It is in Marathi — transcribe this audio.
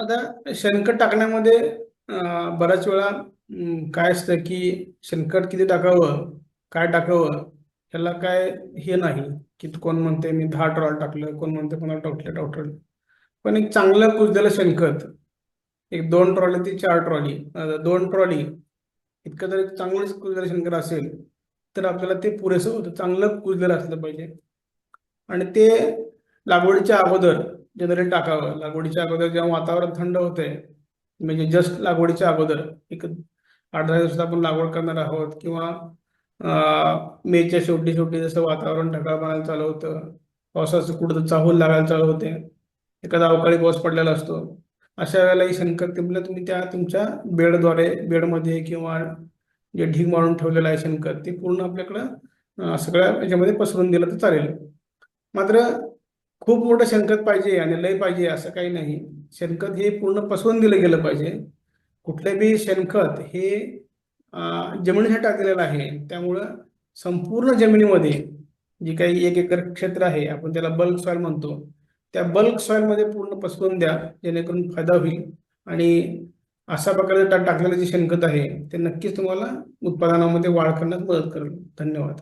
आता शेणखत टाकण्यामध्ये बऱ्याच वेळा काय असतं की शेणखत किती टाकावं काय टाकावं ह्याला काय हे नाही की कोण म्हणते मी दहा ट्रॉल टाकलं कोण म्हणते कोणाला टाकलं टाकलं पण एक चांगलं कुजलेलं शेणखत एक दोन ट्रॉली ती चार ट्रॉली दोन ट्रॉली इतकं जर एक चांगलंच कुजलेलं शेणखत असेल तर आपल्याला ते पुरेसं होतं चांगलं कुजलेलं असलं पाहिजे. आणि ते लागवडीच्या अगोदर जनरेट टाकावं. लागवडीच्या अगोदर जेव्हा वातावरण थंड होतंय म्हणजे जस्ट लागवडीच्या अगोदर एक आठ दहा दिवसात आपण लागवड करणार आहोत किंवा मेच्या शेवटी शेवटी जसं वातावरण ढगाळ बनायला चालू होतं पावसाचं कुठं चाहूल लागायला चालू होते एखादा अवकाळी पाऊस पडलेला असतो अशा वेळेला ही शेणखत तुम्हाला तुम्ही त्या तुमच्या बेडद्वारे बेडमध्ये किंवा जे ढीग मारून ठेवलेलं आहे शेणखत ते पूर्ण आपल्याकडं सगळ्या याच्यामध्ये पसरून दिलं तर चालेल. मात्र खूप मोठं शेणखत पाहिजे आणि लय पाहिजे असं काही नाही. शेणखत हे पूर्ण पसरून दिलं गेलं पाहिजे. कुठले बी शेणखत हे जमिनीसाठी टाकलेलं आहे. त्यामुळं संपूर्ण जमिनीमध्ये जी काही एक एकर क्षेत्र आहे आपण त्याला बल्क सॉईल म्हणतो. त्या बल्क सॉईलमध्ये पूर्ण पसरून द्या जेणेकरून फायदा होईल. आणि अशा प्रकारे टाकलेलं जे शेणखत आहे ते नक्कीच तुम्हाला उत्पादनामध्ये वाढ करण्यात मदत करेल. धन्यवाद.